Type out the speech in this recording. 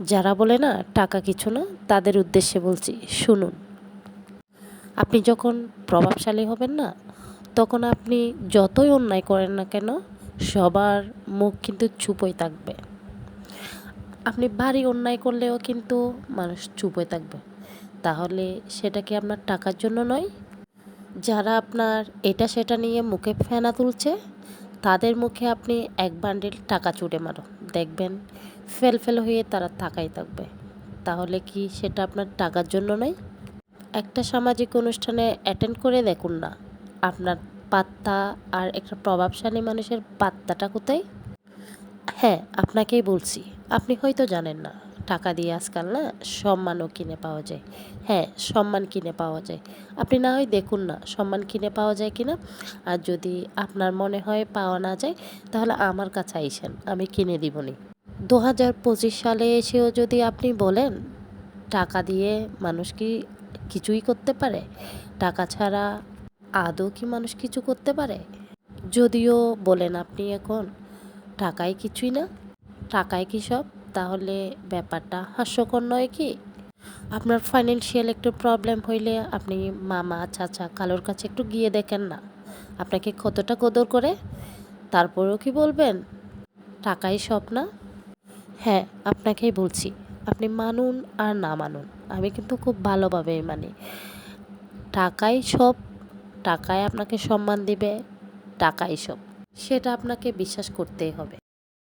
যারা বলে না, টাকা কিছু না, তাদের উদ্দেশ্যে বলছি, শুনুন। আপনি যখন প্রভাবশালী হবেন না, তখন আপনি যতই অন্যায় করেন না কেন, সবার মুখ কিন্তু চুপই থাকবে। আপনি ভারী অন্যায় করলেও কিন্তু মানুষ চুপই থাকবে। তাহলে সেটা কি আপনার টাকার জন্য নয়? যারা আপনার এটা সেটা নিয়ে মুখে ফেনা তুলছে, তাদের মুখে আপনি এক বান্ডিল টাকা চুড়ে মারো দেখবেন, ফেল ফেল হয়ে তারা থাকাই থাকবে। তাহলে কি সেটা আপনার টাকার জন্য নয়? একটা সামাজিক অনুষ্ঠানে অ্যাটেন্ড করে দেখুন না, আপনার পাত্তা আর একটা প্রভাবশালী মানুষের পাত্তাটা কোথায়? হ্যাঁ আপনাকেই বলছি, আপনি হয়তো জানেন না। টাকা দিয়ে আজকাল না সম্মানও কিনে পাওয়া যায়। হ্যাঁ সম্মান কিনে পাওয়া যায়। আপনি না হয় দেখুন না, সম্মান কিনে পাওয়া যায় কিনা? আর যদি আপনার মনে হয় পাওয়া না যায়, তাহলে আমার কাছে আইসেন, আমি কিনে দিবনি। দু হাজার পঁচিশ সালে এসেও যদি আপনি বলেন, টাকা দিয়ে মানুষ কি কিছুই করতে পারে? টাকা ছাড়া আদৌ কি মানুষ কিছু করতে পারে? যদিও বলেন আপনি এখন টাকায় কিছুই না টাকায় কি সব? তাহলে ব্যাপারটা হাস্যকর নয় কি? আপনার ফাইন্যান্সিয়াল একটু প্রবলেম হইলে আপনি মামা, চাচা কালোর কাছে একটু গিয়ে দেখেন না। আপনাকে কতটা কদর করে? তারপরেও কি বলবেন? টাকাই সব না? হ্যাঁ আপনাকেই বলছি, আপনি মানুন আর না মানুন, আমি কিন্তু খুব ভালোভাবেই মানি। টাকাই সব টাকায় আপনাকে সম্মান দিবে, টাকাই সব, সেটা আপনাকে বিশ্বাস করতেই হবে।